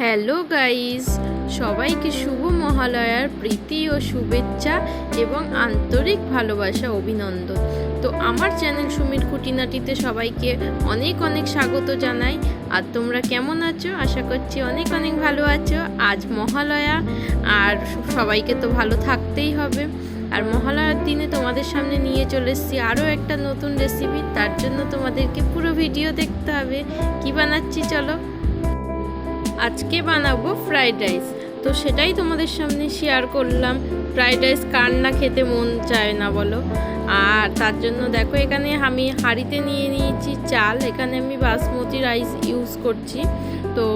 Hello guys, সবাইকে শুভ মহালয়ার প্রীতি ও শুভেচ্ছা এবং আন্তরিক ভালোবাসা, অভিনন্দন। তো আমার চ্যানেল সুমির খুঁটিনাটিতে সবাইকে অনেক অনেক স্বাগত জানাই। আর তোমরা কেমন আছো? আশা করছি অনেক অনেক ভালো আছো। আজ মহালয়া, আর সবাইকে তো ভালো থাকতেই হবে। আর মহালয়ার দিনে তোমাদের সামনে নিয়ে চলে এসেছি আরও একটা নতুন রেসিপি তার জন্য তোমাদেরকে পুরো ভিডিও দেখতে হবে। কি বানাচ্ছি চলো? আজকে বানাবো ফ্রাইড রাইস তো সেটাই তোমাদের সামনে শেয়ার করলাম। ফ্রাইড রাইস কার না খেতে মন চায় না বলো? আর তার জন্য দেখো এখানে আমি হাঁড়িতে নিয়ে নিয়েছি চাল। এখানে আমি বাসমতি রাইস ইউজ করছি। তো,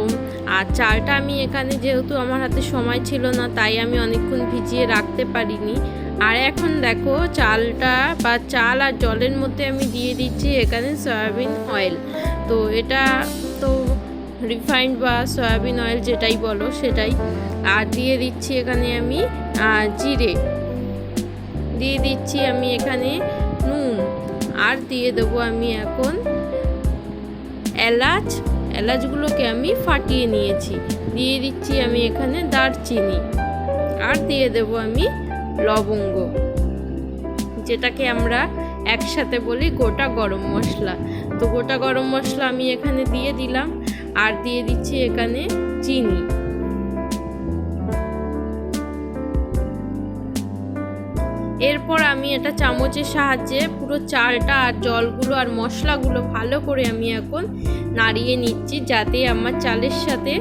আর চালটা আমি এখানে যেহেতু আমার হাতে সময় ছিল না, তাই আমি অনেকক্ষণ ভিজিয়ে রাখতে পারিনি। আর এখন দেখো চালটা বা চাল আর জলের মধ্যে আমি দিয়ে দিচ্ছি এখানে সয়াবিন অয়েল তো এটা রিফাইন্ড বা সয়াবিন অয়েল যেটাই বলো সেটাই। আর দিয়ে দিচ্ছি এখানে আমি জিরে। দিয়ে দিচ্ছি আমি এখানে নুন। আর দিয়ে দেবো আমি এখন এলাচ। এলাচগুলোকে আমি ফাটিয়ে নিয়েছি। দিয়ে দিচ্ছি আমি এখানে দারচিনি। আর দিয়ে দেবো আমি লবঙ্গ। যেটাকে আমরা একসাথে বলি গোটা গরম মশলা। তো গোটা গরম মশলা আমি এখানে দিয়ে দিলাম। আর দিয়ে দিচ্ছি এখানে চিনি। এরপর আমি এটা চামচের সাহায্যে পুরো চালটা আর জলগুলো আর মশলাগুলো ভালো করে আমি এখন নাড়িয়ে নিচ্ছি যাতে আমার চালের সাথে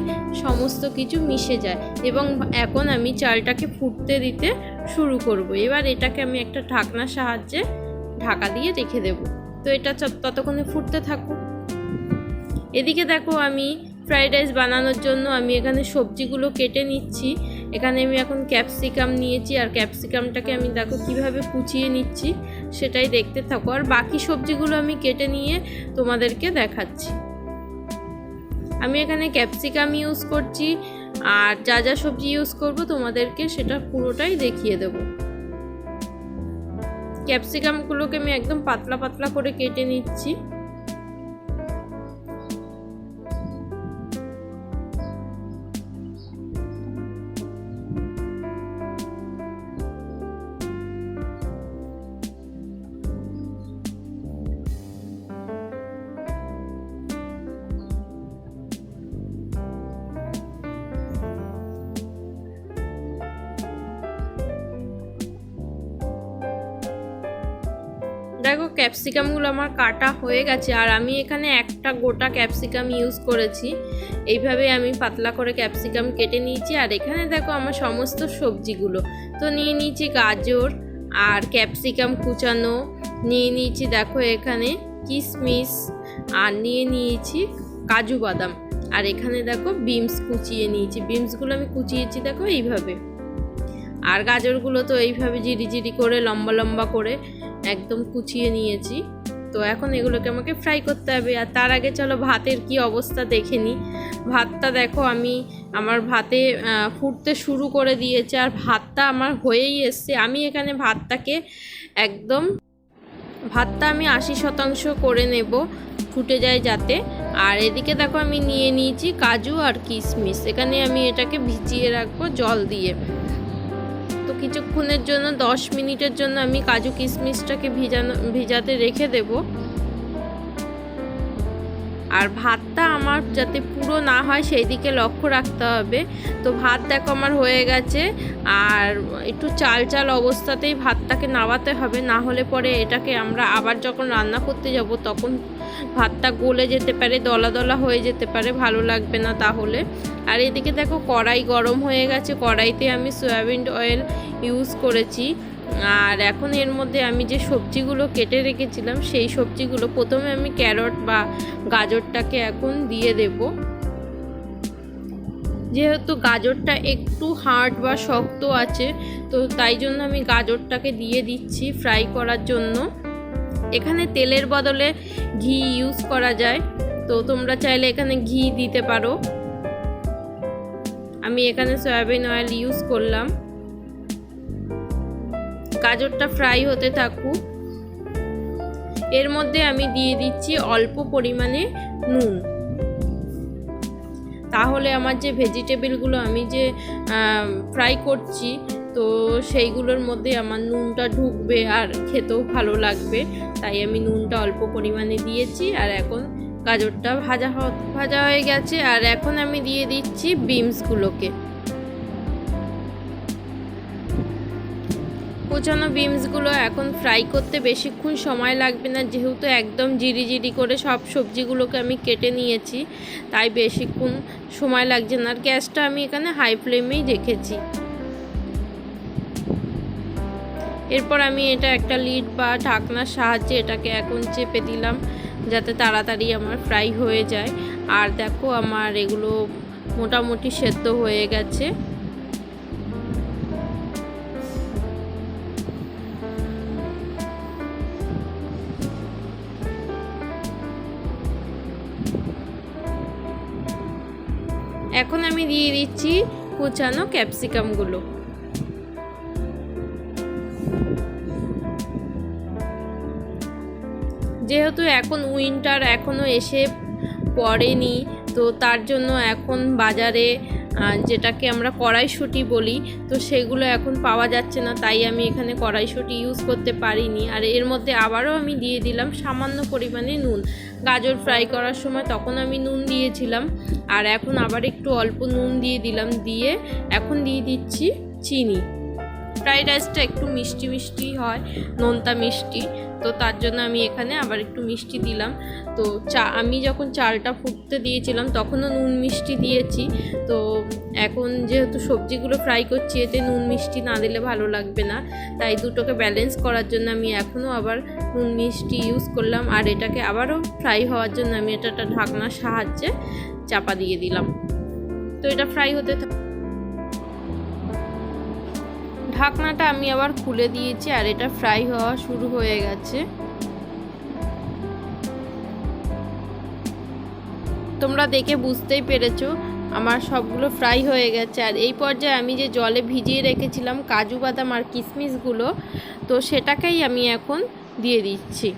সমস্ত কিছু মিশে যায় এবং এখন আমি চালটাকে ফুটতে দিতে শুরু করব। এবার এটাকে আমি একটা ঢাকনার সাহায্যে ঢাকা দিয়ে রেখে দেব। তো এটা ততক্ষণে ফুটতে থাকুক। এদিকে দেখো আমি ফ্রাইড রাইস বানানোর জন্য আমি এখানে সবজিগুলো কেটে নিচ্ছি। এখানে আমি এখন ক্যাপসিকাম নিয়েছি আর ক্যাপসিকামটাকে আমি দেখো কীভাবে কুচিয়ে নিচ্ছি সেটাই দেখতে থাকো। আর বাকি সবজিগুলো আমি কেটে নিয়ে তোমাদেরকে দেখাচ্ছি। আমি এখানে ক্যাপসিকাম ইউজ করছি আর যা যা সবজি ইউজ করব তোমাদেরকে সেটা পুরোটাই দেখিয়ে দেবো। ক্যাপসিকামগুলোকে আমি একদম পাতলা পাতলা করে কেটে নিচ্ছি। ক্যাপসিকামগুলো আমার কাটা হয়ে গেছে আর আমি এখানে একটা গোটা ক্যাপসিকাম ইউজ করেছি। এইভাবে আমি পাতলা করে ক্যাপসিকাম কেটে নিয়েছি আর এখানে দেখো আমার সমস্ত সবজিগুলো। তো নিয়ে নিয়েছি গাজর আর ক্যাপসিকাম কুচানো, নিয়ে নিয়েছি দেখো এখানে কিশমিশ আর নিয়ে নিয়েছি কাজু বাদাম। আর এখানে দেখো বিমস কুচিয়ে নিয়েছি। বিমসগুলো আমি কুচিয়েছি দেখো এইভাবে। আর গাজরগুলো তো এইভাবে জিরি জিরি করে, লম্বা লম্বা করে একদম কুচিয়ে নিয়েছি। তো এখন এগুলোকে আমাকে ফ্রাই করতে হবে। আর তার আগে চলো ভাতের কি অবস্থা দেখে নিই ভাতটা দেখো আমি আমার ভাতে ফুটতে শুরু করে দিয়েছে। আর ভাতটা আমার হয়েই এসছে। আমি এখানে ভাতটাকে একদম, ভাতটা আমি আশি শতাংশ করে নেব। ফুটে যায় যাতে। আর এদিকে দেখো আমি নিয়ে নিয়েছি কাজু আর কিশমিশ। এখানে আমি এটাকে ভিজিয়ে রাখব জল দিয়ে। কিছুক্ষণের জন্য দশ মিনিটের জন্য আমি কাজু কিশমিশটাকে ভিজানো ভিজাতে রেখে দেব। আর ভাতটা আমার যাতে পুরো না হয় সেই দিকে লক্ষ্য রাখতে হবে। তো ভাত দেখো আমার হয়ে গেছে। আর একটু চাল চাল অবস্থাতেই ভাতটাকে নামাতে হবে। না হলে পরে এটাকে আমরা আবার যখন রান্না করতে যাব, তখন ভাতটা গলে যেতে পারে, দলা দলা হয়ে যেতে পারে, ভালো লাগবে না তাহলে। আর এদিকে দেখো কড়াই গরম হয়ে গেছে। কড়াইতে আমি সয়াবিন অয়েল ইউজ করেছি। আর এখন এর মধ্যে আমি যে সবজিগুলো কেটে রেখেছিলাম, সেই সবজিগুলো প্রথমে আমি ক্যারট বা গাজরটাকে এখন দিয়ে দেব। যেহেতু গাজরটা একটু হার্ড বা শক্ত আছে, তো তাই জন্য আমি গাজরটাকে দিয়ে দিচ্ছি ফ্রাই করার জন্য। এখানে তেলের বদলে ঘি ইউজ করা যায়, তো তোমরা চাইলে এখানে ঘি দিতে পারো। আমি এখানে সয়াবিন অয়েল ইউজ করলাম। গাজরটা ফ্রাই হতে থাকুক। এর মধ্যে আমি দিয়ে দিচ্ছি অল্প পরিমাণে নুন। তাহলে আমার যে ভেজিটেবলগুলো আমি যে ফ্রাই করছি, তো সেইগুলোর মধ্যে আমার নুনটা ঢুকবে আর খেতেও ভালো লাগবে। তাই আমি নুনটা অল্প পরিমাণে দিয়েছি আর এখন গাজরটা ভাজা ভাজা হয়ে গেছে। আর এখন আমি দিয়ে দিচ্ছি বিমসগুলোকে কোচানো বিমসগুলো এখন ফ্রাই করতে বেশিক্ষণ সময় লাগবে না। যেহেতু একদম জিরি জিরি করে সব সবজিগুলোকে আমি কেটে নিয়েছি, তাই বেশিক্ষণ সময় লাগছে না। আর গ্যাসটা আমি এখানে হাই ফ্লেমেই রেখেছি। এরপর আমি এটা একটা লিড বা ঢাকনার সাহায্যে এটাকে এখন চেপে দিলাম, যাতে তাড়াতাড়ি আমার ফ্রাই হয়ে যায়। আর দেখো, আমার এগুলো মোটামুটি সেদ্ধ হয়ে গেছে। এখন আমি দিয়ে দিচ্ছি কুচানো ক্যাপসিকামগুলো। যেহেতু এখন উইন্টার এখনও এসে পড়েনি, তো তার জন্য এখন বাজারে যেটাকে আমরা কড়াইশুঁটি বলি, তো সেগুলো এখন পাওয়া যাচ্ছে না, তাই আমি এখানে কড়াইশুঁটি ইউজ করতে পারিনি। আর এর মধ্যে আবারও আমি দিয়ে দিলাম সামান্য পরিমাণে নুন। গাজর ফ্রাই করার সময় তখন আমি নুন দিয়েছিলাম, আর এখন আবার একটু অল্প নুন দিয়ে দিলাম, দিয়ে এখন দিয়ে দিচ্ছি চিনি। ফ্রাইড রাইসটা একটু মিষ্টি মিষ্টি হয়, নোনতা মিষ্টি। তো তার জন্য আমি এখানে আবার একটু মিষ্টি দিলাম। তো চা, আমি যখন চালটা ফুটতে দিয়েছিলাম তখনও নুন মিষ্টি দিয়েছি। তো এখন যেহেতু সবজিগুলো ফ্রাই করছি, এতে নুন মিষ্টি না দিলে ভালো লাগবে না। তাই দুটোকে ব্যালেন্স করার জন্য আমি এখনও আবার নুন মিষ্টি ইউজ করলাম। আর এটাকে আবারও ফ্রাই হওয়ার জন্য আমি এটা একটা ঢাকনার সাহায্যে চাপা দিয়ে দিলাম। তো এটা ফ্রাই হতে থাক ঢাকনাটা আমি আবার খুলে দিয়েছি আর এটা ফ্রাই হওয়া শুরু হয়ে গেছে। তোমরা দেখে বুঝতেই পেরেছ, আমার সবগুলো ফ্রাই হয়ে গেছে। আর এই পর্যায়ে আমি যে জলে ভিজিয়ে রেখেছিলাম কাজু বাদাম আর কিশমিশগুলো তো সেটাকেই আমি এখন দিয়ে দিচ্ছি।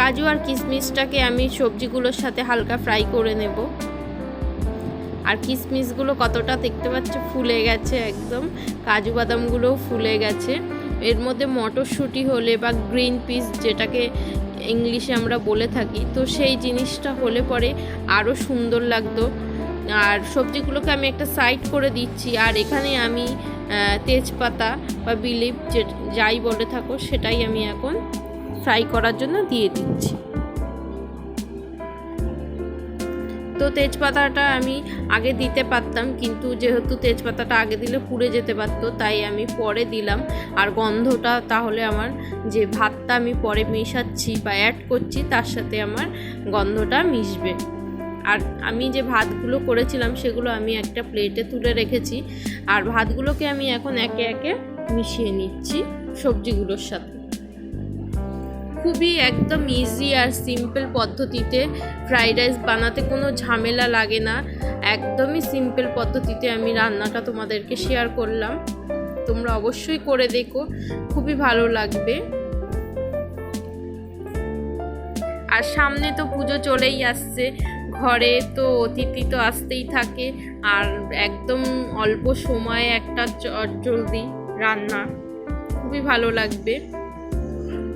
কাজু আর কিশমিশটাকে আমি সবজিগুলোর সাথে হালকা ফ্রাই করে নেব। আর কিশমিশগুলো কতটা দেখতে পাচ্ছ ফুলে গেছে একদম। কাজু বাদামগুলোও ফুলে গেছে। এর মধ্যে মটরশুঁটি হলে বা গ্রিন পিস যেটাকে ইংলিশে আমরা বলে থাকি, তো সেই জিনিসটা হলে পরে আরও সুন্দর লাগতো। আর সবজিগুলোকে আমি একটা সাইড করে দিচ্ছি, আর এখানে আমি তেজপাতা বা বিলিপ যে, যাই বলে থাকো সেটাই আমি এখন ফ্রাই করার জন্য দিয়ে দিচ্ছি। তো তেজপাতাটা আমি আগে দিতে পারতাম, কিন্তু যেহেতু তেজপাতাটা আগে দিলে পুড়ে যেতে পারতো, তাই আমি পরে দিলাম। আর গন্ধটা তাহলে আমার যে ভাতটা আমি পরে মেশাচ্ছি বা অ্যাড করছি, তার সাথে আমার গন্ধটা মিশবে। আর আমি যে ভাতগুলো করেছিলাম, সেগুলো আমি একটা প্লেটে তুলে রেখেছি। আর ভাতগুলোকে আমি এখন একে একে মিশিয়ে নিচ্ছি সবজিগুলোর সাথে। খুবই একদম ইজি আর সিম্পল পদ্ধতিতে ফ্রাইড রাইস বানাতে কোনো ঝামেলা লাগে না। একদমই সিম্পল পদ্ধতিতে আমি রান্নাটা তোমাদেরকে শেয়ার করলাম। তোমরা অবশ্যই করে দেখো, খুবই ভালো লাগবে। আর সামনে তো পুজো চলেই আসছে, ঘরে তো অতিথি তো আসতেই থাকে, আর একদম অল্প সময়ে একটা জলদি রান্না, খুবই ভালো লাগবে।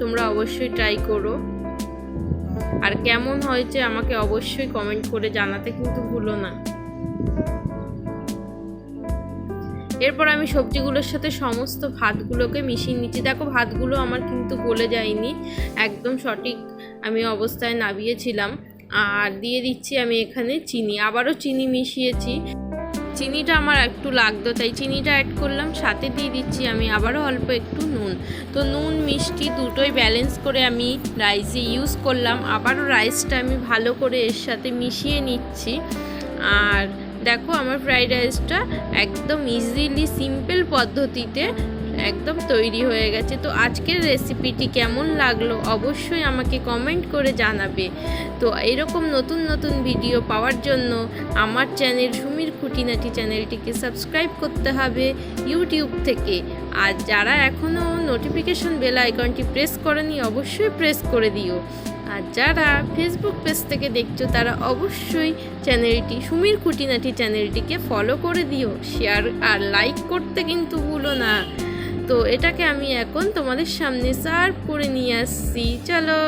তোমরা অবশ্যই ট্রাই করো। আর কেমন হয়েছে আমাকে অবশ্যই কমেন্ট করে জানাতে কিন্তু ভুলো না। এরপর আমি সবজিগুলোর সাথে সমস্ত ভাতগুলোকে মিশিয়ে নিচ্ছি। দেখো, ভাতগুলো আমার কিন্তু গলে যায়নি। একদম সঠিক আমি অবস্থায় নাবিয়েছিলাম আর দিয়ে দিচ্ছি আমি এখানে চিনি। আবারও চিনি মিশিয়েছি। চিনিটা আমার একটু লাগতো, তাই চিনিটা অ্যাড করলাম, সাথে দিয়ে দিচ্ছি আমি আবারও অল্প একটু নুন। তো নুন, মিষ্টি দুটোই ব্যালেন্স করে আমি রাইসে ইউজ করলাম। আবারও রাইসটা আমি ভালো করে এর সাথে মিশিয়ে নিচ্ছি। আর দেখো, আমার ফ্রাইড রাইসটা একদম ইজিলি সিম্পল পদ্ধতিতে একদম তৈরি হয়ে গেছে। তো আজকের রেসিপিটি কেমন লাগল অবশ্যই আমাকে কমেন্ট করে জানাবে। তো এরকম নতুন নতুন ভিডিও পাওয়ার জন্য আমার চ্যানেল সুমির খুঁটিনাটি চ্যানেলটিকে সাবস্ক্রাইব করতে হবে ইউটিউব থেকে। আর যারা এখনও নোটিফিকেশন বেল আইকনটি প্রেস করেনি, অবশ্যই প্রেস করে দিও। আর যারা ফেসবুক পেজ থেকে দেখছ, তারা অবশ্যই চ্যানেলটি সুমির খুঁটিনাটি চ্যানেলটিকে ফলো করে দিও। শেয়ার আর লাইক করতে কিন্তু ভুলো না। এটাকে আমি এখন তোমাদের সামনে সার্ভ করে নিয়ে আসছি। চলো।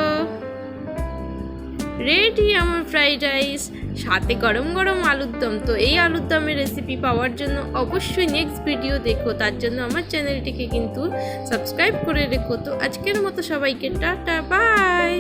রেডি আমার ফ্রাইড রাইস সাথে গরম গরম আলুর দম। তো এই আলুর দমের রেসিপি পাওয়ার জন্য অবশ্যই নেক্সট ভিডিও দেখো। তার জন্য আমার চ্যানেলটিকে কিন্তু সাবস্ক্রাইব করে রেখো। তো আজকের মতো সবাইকে টাটা বাই